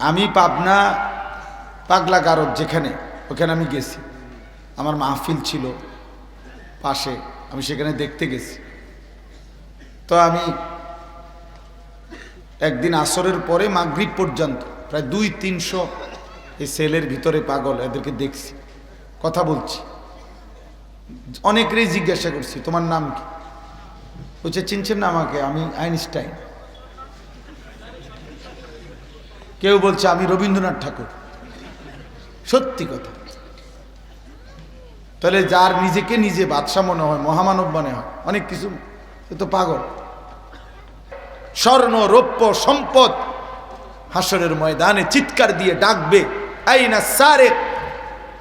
আমি পাবনা পাগলা গারদ যেখানে, ওখানে আমি গেছি। আমার মাহফিল ছিল পাশে, আমি সেখানে দেখতে গেছি। তো আমি একদিন আসরের পরে মাগরিব পর্যন্ত, প্রায় দুই তিনশো এই সেলের ভিতরে পাগল এদেরকে দেখছি, কথা বলছি। অনেকেরই জিজ্ঞাসা করছি, তোমার নাম কি? বলছে, চিনছেন না আমাকে, আমি আইনস্টাইন। কেউ বলছে, আমি রবীন্দ্রনাথ ঠাকুর। সত্যি কথা। তাহলে যার নিজেকে নিজে বাদশা মনে হয়, মহামানব মনে হয়, অনেক কিছু, সে তো পাগল। স্বর্ণ, রৌপ্য, সম্পদ হাসরের ময়দানে চিৎকার দিয়ে ডাকবে, আইনা সারে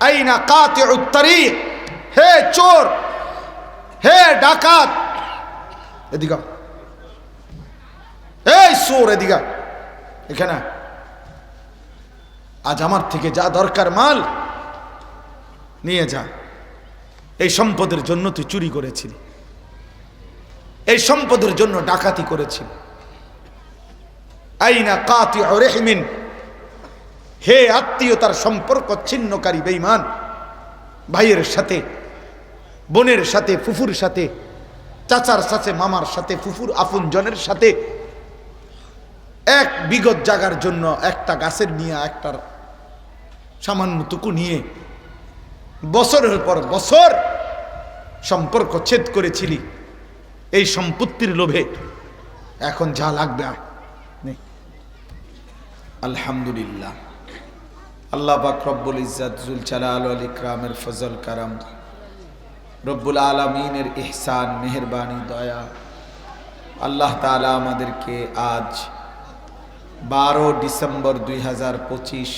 আইনা কাতে উত্তরি হে চোর, হে ডাকাত। এদিকা এই চোর এদিকা এখানে। আজ আমার থেকে যা দরকার মাল, নিয়ে যা। এই সম্পদের জন্য তুই চুরি করেছিলি। এই সম্পদের জন্য ডাকাতি করেছিলি। আইনা কাতি রেহমিন। হে আত্মীয়তার সম্পর্ক ছিন্নকারী বেইমান ভাইয়ের সাথে, বোনের সাথে, ফুফুর সাথে, চাচার সাথে, মামার সাথে, ফুফুর আফুন জনের সাথে এক বিগত জাগার জন্য একটা গাছের নিয়ে একটার সামান্যটুকু নিয়ে বছরের পর বছর সম্পর্ক ছেদ করেছিলি। এই সম্পত্তির লোভে এখন যা লাগবে আলহামদুলিল্লাহ। আল্লাহ পাক রব্বুল ইজ্জাত, জুল চালাল আল ইকরামের ফজল কারাম, রব্বুল আলমিনের ইহসান, মেহরবানি, দয়া। আল্লাহ তাআলা আমাদেরকে আজ বারো ডিসেম্বর দুই হাজার পঁচিশ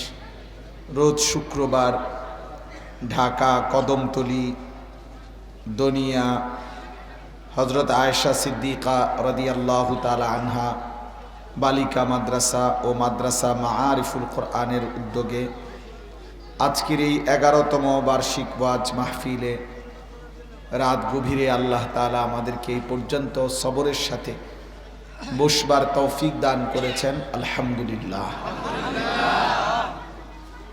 রোজ শুক্রবার ঢাকা কদমতলি, দনিয়া হজরত আয়েশা সিদ্দিকা রদিয়াল্লাহু তালা আনহা, বালিকা মাদ্রাসা ও মাদ্রাসা মাআরিফুল কোরআনের উদ্যোগে আজকের এই এগারোতম বার্ষিক ওয়াজ মাহফিলে রাত গভীরে আল্লাহ তালা আমাদেরকে এই পর্যন্ত সবরের সাথে বসবার তৌফিক দান করেছেন। আলহামদুলিল্লাহ।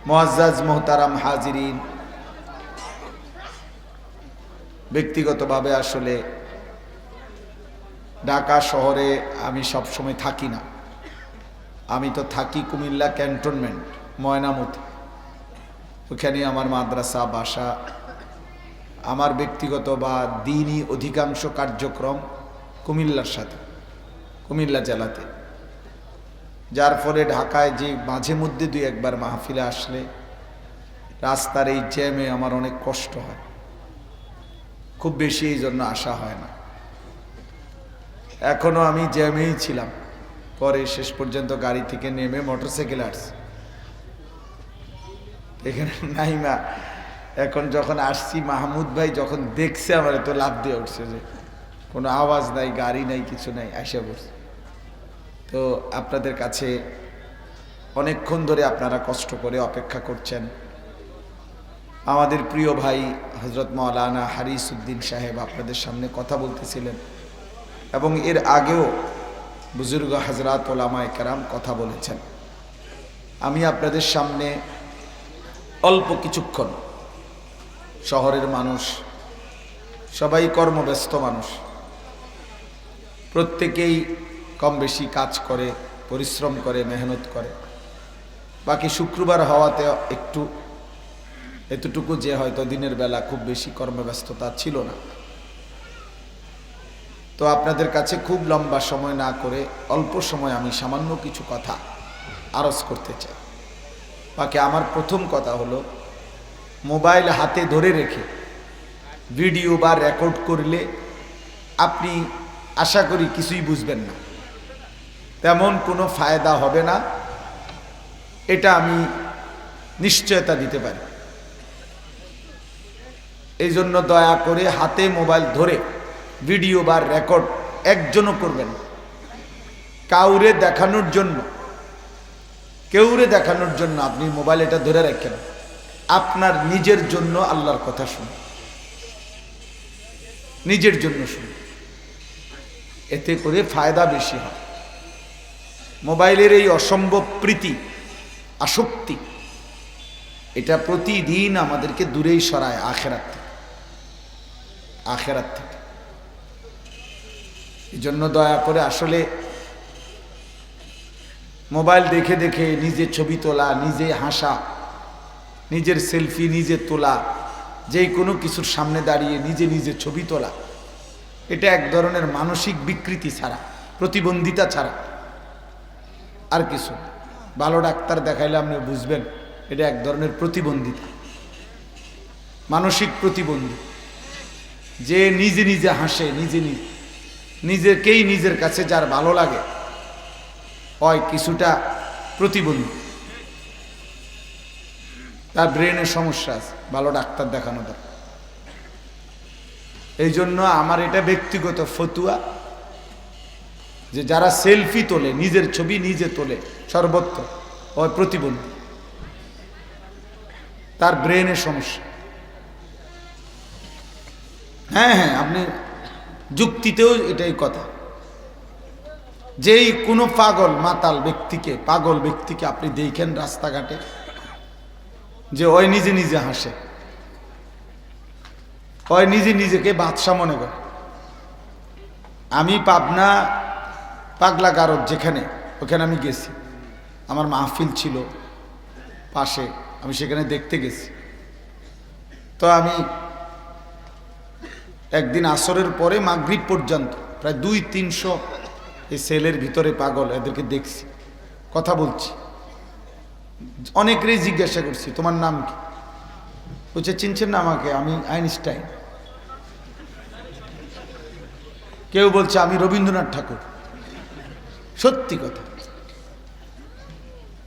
মোয়াজ্জাজ মোহতারাম হাজিরিন। ব্যক্তিগতভাবে আসলে ঢাকা শহরে আমি সব সময় থাকি না। আমি তো থাকি কুমিল্লা ক্যান্টনমেন্ট, ময়নামতি। ওখানে আমার মাদ্রাসা, বাসা। আমার ব্যক্তিগত বা দিনই অধিকাংশ কার্যক্রম কুমিল্লার সাথে, কুমিল্লা জেলাতে। যার ফলে ঢাকায় যে মাঝে মধ্যে দুই একবার মাহফিলে আসলে রাস্তার এই জ্যামে আমার অনেক কষ্ট হয়। খুব বেশি এই জন্য আসা হয় না। এখনও আমি জ্যামেই ছিলাম। পরে শেষ পর্যন্ত গাড়ি থেকে নেমে মোটরসাইকেল আসছি। এখানে নাইমা, এখন যখন আসছি, মাহমুদ ভাই যখন দেখছে আমার তো লাভ দিয়ে উঠছে যে কোনো আওয়াজ নাই, গাড়ি নাই, কিছু নাই আসে পড়ছে তো আপনাদের কাছে অনেকক্ষণ ধরে আপনারা কষ্ট করে অপেক্ষা করছেন। আমাদের প্রিয় ভাই হজরত মৌলানা হারিস উদ্দিন সাহেব আপনাদের সামনে কথা বলতেছিলেন এবং এর আগেও বুজুর্গ হজরত ওলামায় কেরাম কথা বলেছেন। আমি আপনাদের সামনে অল্প কিছুক্ষণ শহরের মানুষ, সবাই কর্মব্যস্ত মানুষ, প্রত্যেকেই কম বেশি কাজ করে, পরিশ্রম করে, মেহনত করে। বাকি শুক্রবার হওয়াতে একটু, এতটুকু যে হয়তো দিনের বেলা খুব বেশি কর্মব্যস্ততা ছিল না। তো আপনাদের কাছে খুব লম্বা সময় না করে অল্প সময় আমি সামান্য কিছু কথা আরজ করতে চাই। বাকি আমার প্রথম কথা হলো, মোবাইল হাতে ধরে রেখে ভিডিও বা রেকর্ড করলে আপনি আশা করি কিছুই বুঝবেন না। তেমন কোনো ফায়দা হবে না। এটা আমি নিশ্চয়তা দিতে পারি। এই জন্য দয়া করে হাতে মোবাইল ধরে ভিডিও বা রেকর্ড একজনও করবেন কাউরে দেখানোর জন্য, কেউরে দেখানোর জন্য আপনি মোবাইল এটা ধরে রাখেন। আপনার নিজের জন্য আল্লাহর কথা শুনুন। নিজের জন্য শুনুন। এতে করে ফায়দা বেশি হয়। মোবাইলের এই অসম্ভব প্রীতি, আসক্তি, এটা প্রতিদিন আমাদেরকে দূরেই সরায় আখেরাত থেকে আখেরাত থেকে। এই জন্য দয়া করে আসলে মোবাইল দেখে দেখে নিজে ছবি তোলা, নিজে হাসা, নিজের সেলফি নিজে তোলা যে কোনো কিছুর সামনে দাঁড়িয়ে নিজে নিজে ছবি তোলা, এটা এক ধরনের মানসিক বিকৃতি ছাড়া, প্রতিবন্ধিতা ছাড়া। আর কিছু ভালো ডাক্তার দেখাইলে আপনি বুঝবেন, এটা এক ধরনের প্রতিবন্ধিতা। মানসিক প্রতিবন্ধী। যে নিজে নিজে হাসে, নিজে নিজে নিজেকেই নিজের কাছে যার ভালো লাগে, হয় কিছুটা প্রতিবন্ধী। তার ব্রেনের সমস্যা আছে, ভালো ডাক্তার দেখানো দরকার। এই জন্য আমার এটা ব্যক্তিগত ফতুয়া যে যারা সেলফি তোলে, নিজের ছবি নিজে তোলে, সর্বত্র, ওই প্রতিবন্ধী। তার ব্রেনের সমস্যা। হ্যাঁ হ্যাঁ আপনি যুক্তিতেও এটাই কথা। যেই কোনো পাগল মাতাল ব্যক্তিকে, পাগল ব্যক্তিকে আপনি দেখেন রাস্তাঘাটে, যে ওই নিজে নিজে হাসে। ওই নিজে নিজেকে বাদশাহ মনে করে। আমি পাবনা পাগলা গারদ যেখানে, ওখানে আমি গেছি। আমার মাহফিল ছিল পাশে, আমি সেখানে দেখতে গেছি। তো আমি একদিন আসরের পরে মাগরিব পর্যন্ত, প্রায় দুই তিনশো এই সেলের ভিতরে পাগল এদেরকে দেখছি, কথা বলছি। অনেকেরই জিজ্ঞাসা করছি, তোমার নাম কি? বলছে, চিনছেন না আমাকে, আমি আইনস্টাইন। কেউ বলছে, আমি রবীন্দ্রনাথ ঠাকুর। সত্যি কথা।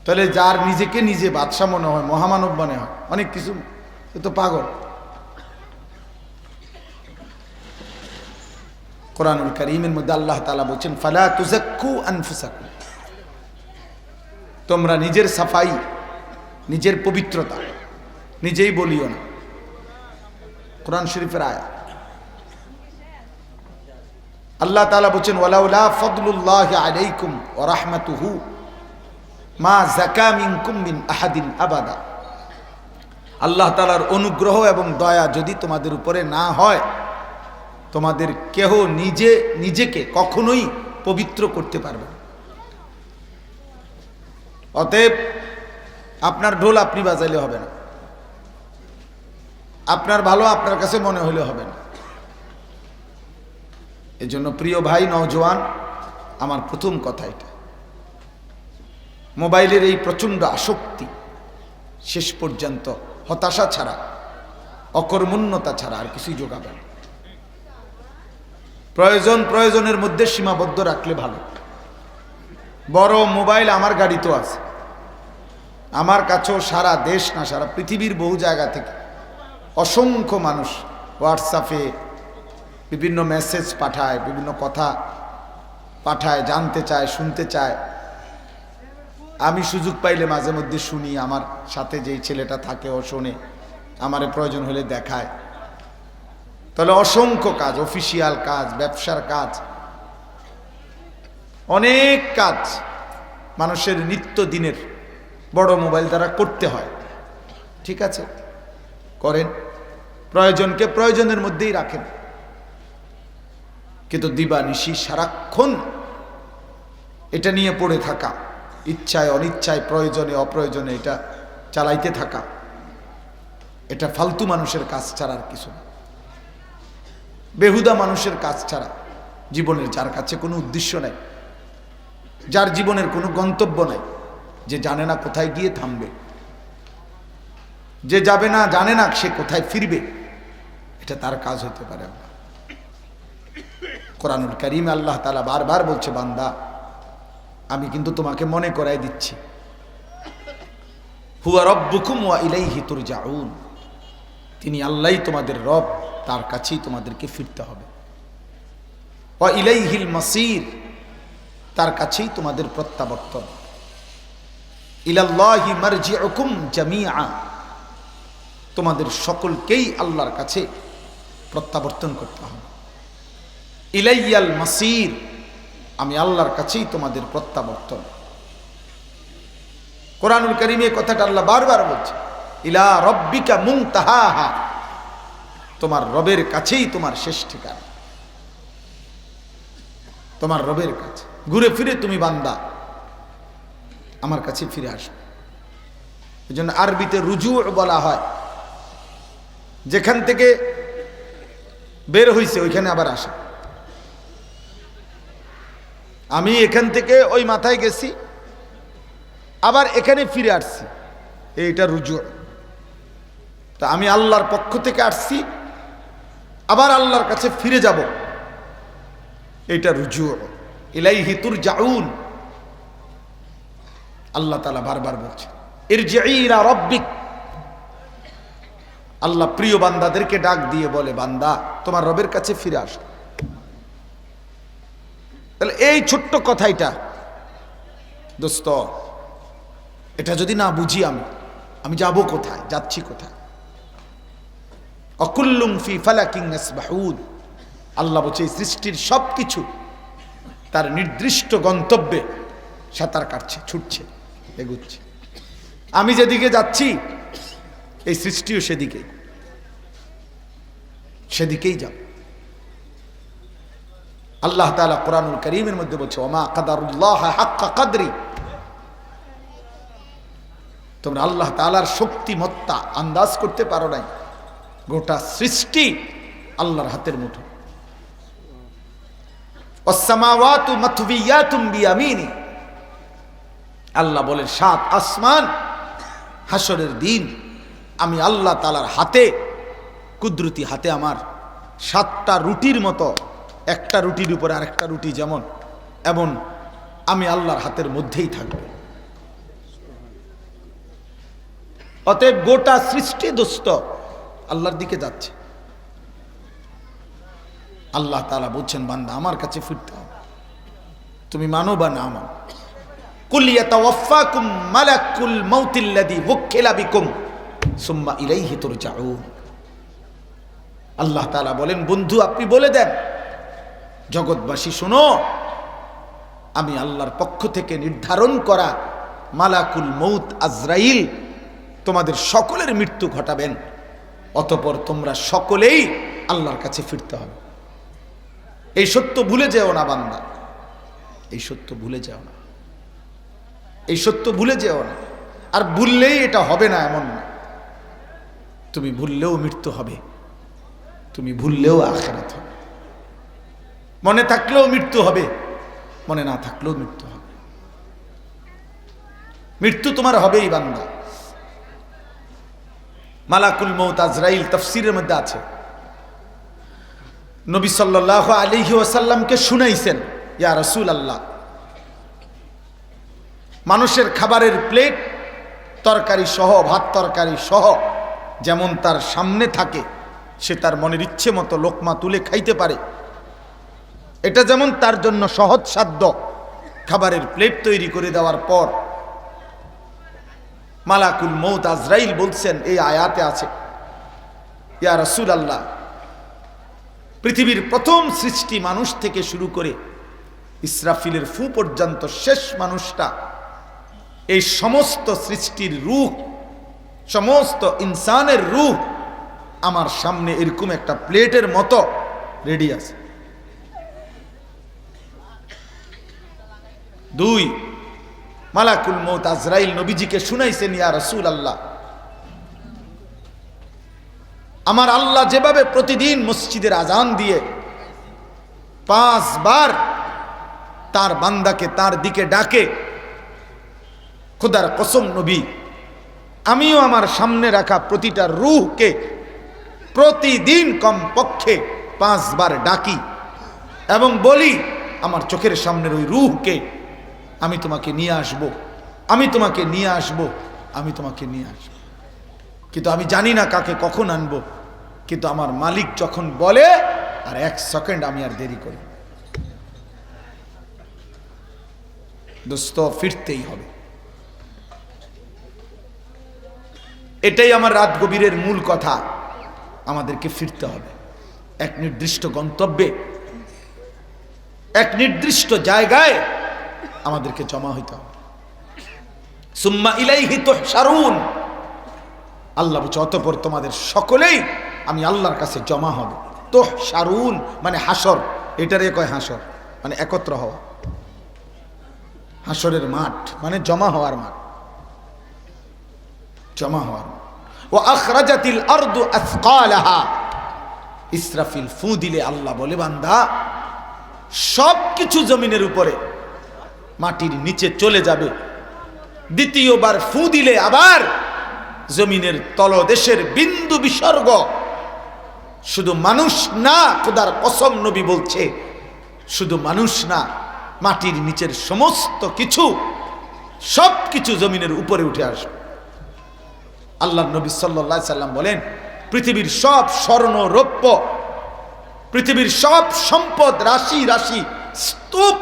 তাহলে যার নিজেকে নিজে বাদশাহ মনে হয়, মহামানব মনে হয়, অনেক কিছু এ তো পাগল। কোরআনুল করিমের মধ্যে আল্লাহ তালা বলছেন, ফালা তুজাক্কু আনফুসাকু তোমরা নিজের সাফাই, নিজের পবিত্রতা নিজেই বলিও না। কোরআন শরীফের আয়া আল্লাহ তালা বলছেন, ওয়ালাউলা ফদলুল্লাহ আলাইকুম ও রাহমাতুহু মা জাকা মিনকুম মিন আহাদিন আবাদা। আল্লাহ তালার অনুগ্রহ এবং দয়া যদি তোমাদের উপরে না হয়, তোমাদের কেহ নিজে, নিজেকে কখনোই পবিত্র করতে পারবে। অতএব আপনার ঢোল আপনি বাজাইলে হবে না। আপনার ভালো আপনার কাছে মনে হলে হবে না। এই জন্য প্রিয় ভাই নওজোয়ান, আমার প্রথম কথা এটা। মোবাইলের এই প্রচণ্ড আসক্তি শেষ পর্যন্ত হতাশা ছাড়া, অকর্মণ্যতা ছাড়া আর কিছুই যোগাবে না। প্রয়োজন প্রয়োজনের মধ্যে সীমাবদ্ধ রাখলে ভালো। বড় মোবাইল আমার গাড়িতেও আছে। আমার কাছেও সারা দেশ না, সারা পৃথিবীর বহু জায়গা থেকে অসংখ্য মানুষ হোয়াটসঅ্যাপে বিভিন্ন মেসেজ পাঠায়, বিভিন্ন কথা পাঠায়, জানতে চায়, শুনতে চায়। আমি সুযোগ পাইলে মাঝে মধ্যে শুনি, আমার সাথে যেই ছেলেটা থাকে ও শোনে, আমারে প্রয়োজন হলে দেখায়। তাহলে অসংখ্য কাজ অফিসিয়াল কাজ, ব্যবসার কাজ, অনেক কাজ মানুষের নিত্য দিনের বড় মোবাইল দ্বারা করতে হয়। ঠিক আছে? করেন। প্রয়োজনকে প্রয়োজনের মধ্যেই রাখেন। কিন্তু দিবানিশি সারাক্ষণ এটা নিয়ে পড়ে থাকা। ইচ্ছায়, অনিচ্ছায়, প্রয়োজনে, অপ্রয়োজনে এটা চালাইতে থাকা। এটা ফালতু মানুষের কাজ ছাড়া আর কিছু বেহুদা মানুষের কাজ ছাড়া জীবনের যার কাছে কোনো উদ্দেশ্য নাই, যার জীবনের কোনো গন্তব্য নাই, যে জানে না কোথায় গিয়ে থামবে। যে যাবে না, জানে না সে কোথায় ফিরবে, এটা তার কাজ হতে পারে। কোরআনুল করিম আল্লাহ তালা বারবার বলছে, বান্দা, আমি কিন্তু তোমাকে মনে করাই দিচ্ছি। হুয়া রব্বুকুম ওয়া ইলাইহি তুরজাউন। তিনি আল্লাহই তোমাদের রব, তার কাছেই তোমাদেরকে ফিরতে হবে। ওয়া ইলাইহিল মাসির, তার কাছেই তোমাদের প্রত্যাবর্তন। ইলাল্লাহি মারজিউকুম জামিআ। তোমাদের সকলকেই আল্লাহর কাছে প্রত্যাবর্তন করতে হবে। ইলাইয়াল মাসির, আমি আল্লাহর কাছেই তোমাদের প্রত্যাবর্তন। কোরআনুল করিমে কথাটা আল্লাহ বারবার বলছে, ইলা রব্বিকা মুং তাহা তোমার রবের কাছেই তোমার শেষ ঠিকানা। তোমার রবের কাছে। ঘুরে ফিরে তুমি বান্দা, আমার কাছে ফিরে আসবে। এই জন্য আরবিতে রুজু বলা হয়। যেখান থেকে বের হইছে, ওইখানে আবার আসা। আমি এখান থেকে ওই মাথায় গেছি, আবার এখানে ফিরে আসছি। এইটা রুজু। তা আমি আল্লাহর পক্ষ থেকে আসছি, আবার আল্লাহর কাছে ফিরে যাব। এইটা রুজু। ইলাই হিতুর জাউন আল্লাহ তালা বারবার বলছে এর ইরা রব্বিক। আল্লাহ প্রিয় বান্দাদেরকে ডাক দিয়ে বলে, বান্দা, তোমার রবের কাছে ফিরে আসো। তাহলে এই ছোট্ট কথাইটা দোস্ত, এটা যদি না বুঝি আমি আমি যাব কোথায়, যাচ্ছি কোথায়? অকুল্লুম ফি ফালাকিং নাসবাহুদ আল্লাহ বলছে, এই সৃষ্টির সব কিছু তার নির্দিষ্ট গন্তব্যে সাঁতার কাটছে, ছুটছে, এগুচ্ছে। আমি যেদিকে যাচ্ছি, এই সৃষ্টিও সেদিকেই। সেদিকেই যাব। আল্লাহ তাআলা কোরআনুল করিমের মধ্যে বলছে, ওমা কাদারুল্লাহ হাক্কা কাদরি। তোমরা আল্লাহ তাআলার শক্তিমত্তা আন্দাজ করতে পারো নাই। গোটা সৃষ্টি আল্লাহর হাতের মুঠো আল্লাহ বলে সাত আসমান, হাসরের দিন, আমি আল্লাহ তালার হাতে, কুদরতি হাতে আমার সাতটা রুটির মতো একটা রুটির উপরে আরেকটা রুটি যেমন, এমন আমি আল্লাহর হাতের মধ্যেই থাকব। অতএব গোটা সৃষ্টি দোস্ত আল্লাহর দিকে যাচ্ছে। আল্লাহ তালা বলছেন, বান্দা, আমার কাছে ফিরতে হবে। তুমি মানো বা না মানো? আল্লাহ বলেন, বন্ধু, আপনি বলে দেন জগৎবাসী, শোনো। আমি আল্লাহর পক্ষ থেকে নির্ধারণ করা মালাকুল মৌত আজরাইল, তোমাদের সকলের মৃত্যু ঘটাবেন। অতপর তোমরা সকলেই আল্লাহর কাছে ফিরতে হবে। এই সত্য ভুলে যেও না বান্দা। এই সত্য ভুলে যাও না। এই সত্য ভুলে যেও না। আর ভুললেই এটা হবে না এমন না। তুমি ভুললেও মৃত্যু হবে। তুমি ভুললেও আখেরাত হবে। মনে থাকলেও মৃত্যু হবে, মনে না থাকলেও মৃত্যু হবে। মৃত্যু তোমার হবেই বান্দা। মালাকুল মৌত আজরাইল তফসিরের মধ্যে আছে। নবী সাল্লাহ আলিহি ওয়াসাল্লামকে শুনাইছেন, ইয়া রসুল আল্লাহ মানুষের খাবারের প্লেট তরকারি সহ, ভাত তরকারি সহ যেমন তার সামনে থাকে, সে তার মনের ইচ্ছে মতো লোকমা তুলে খাইতে পারে। এটা যেমন তার জন্য সহজ সাধ্য খাবারের প্লেট তৈরি করে দেওয়ার পর। মালাকুল মৌত আজরাইল বলছেন, এই আয়াতে আছে, ইয়া রসুল আল্লাহ পৃথিবীর প্রথম সৃষ্টি মানুষ থেকে শুরু করে ইসরাফিলের ফু পর্যন্ত শেষ মানুষটা এই সমস্ত সৃষ্টির রূপ, সমস্ত ইনসানের রূপ আমার সামনে এরকম একটা প্লেটের মতো রেডি আছে। দুই, মালাকুল মৌত আজরাইল নবীজিকে শুনাইছেন, ইয়া রসুল আল্লাহ আমার আল্লাহ যেভাবে প্রতিদিন মসজিদের আজান দিয়ে পাঁচবার তার বান্দাকে তার দিকে ডাকে, খোদার কসম নবী, আমিও আমার সামনে রাখা প্রতিটা রুহকে প্রতিদিন কমপক্ষে পাঁচবার ডাকি এবং বলি, আমার চোখের সামনের ওই রুহকে আমি তোমাকে নিয়ে আসব। আমি তোমাকে নিয়ে আসব। আমি তোমাকে নিয়ে আসব। কিন্তু আমি জানি না কাকে কখন আনব। কিন্তু আমার মালিক যখন বলে, আর এক সেকেন্ড আমি আর দেরি করি। দোস্ত, ফিরতেই হবে। এটাই আমার রাত গভীরের মূল কথা। আমাদেরকে ফিরতে হবে। এক নির্দিষ্ট গন্তব্যে, এক নির্দিষ্ট জায়গায় আমাদেরকে জমা হইতে হবে। সুম্মা ইলাইহি তুহশারুন। আল্লাহ বলছে অতপর তোমাদের সকলেই আমি আল্লাহর কাছে জমা হবে। তোহ সারুন মানে হাসর। এটারে কয় হাসর? মানে একত্র হওয়া। হাসরের মাঠ মানে জমা হওয়ার মাঠ। জমা হওয়ার। ও আখরাজাতিল আরদু আসকালাহা। ইসরাফিল ফু দিলে আল্লাহ বলে বান্দা সব কিছু জমিনের উপরে মাটির নিচে চলে যাবে। দ্বিতীয়বার ফু দিলে আবার জমিনের তলদেশের বিন্দু বিসর্গ। শুধু মানুষ না, খোদার কসম নবী বলছে, শুধু মানুষ না, মাটির নিচের সমস্ত কিছু, সব কিছু জমিনের উপরে উঠে আসবে। আল্লাহ নবী সাল্লা সাল্লাম বলেন, পৃথিবীর সব স্বর্ণ, রৌপ্য, পৃথিবীর সব সম্পদ, রাশি রাশি, স্তূপ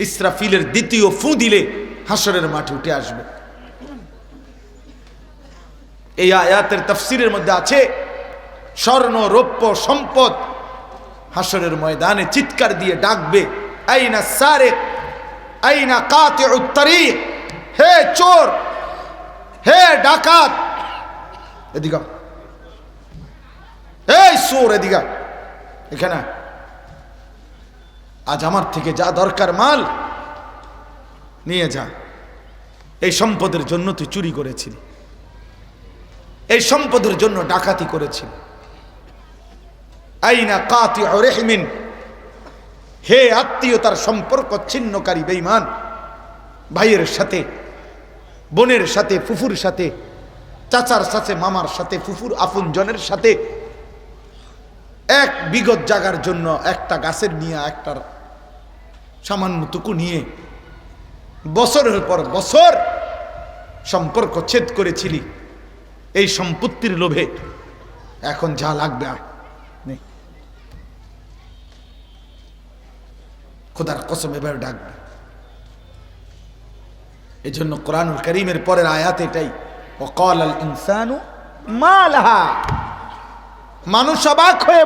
ইসরাফিলের দ্বিতীয় ফু দিলে হাসরের মাঠে উঠে আসবে এই আয়াতের তফসিরের মধ্যে আছে, স্বর্ণ, রৌপ্য, সম্পদ হাসরের ময়দানে চিৎকার দিয়ে ডাকবে, আইনা সারে, আইনা কাতে উত্তরি হে চোর, হে ডাকাত এদিকে। এই চোর এদিকে এখানে। আজ আমার থেকে যা দরকার মাল, নিয়ে যা। এই সম্পদের জন্য তুই চুরি করেছিলি। এই সম্পদের জন্য ডাকাতি করেছিল। আইনা কাতি রেহমিন। হে আত্মীয়তার সম্পর্ক ছিন্নকারী বেইমান ভাইয়ের সাথে, বোনের সাথে, ফুফুর সাথে, চাচার সাথে, মামার সাথে, ফুফুর আফুন জনের সাথে এক বিগত জাগার জন্য একটা গাছের নিয়ে একটার সামান্যটুকু নিয়ে। বছরের পর বছর সম্পর্ক ছেদ করেছিলি। এই সম্পত্তির লোভে এখন যা লাগবে খোদার কসম এবার ডাকবে এই জন্য কোরআনুল করিমের পরের আয়াত এটাই। অকল ইনসানু মালাহা মানুষ অবাক হয়ে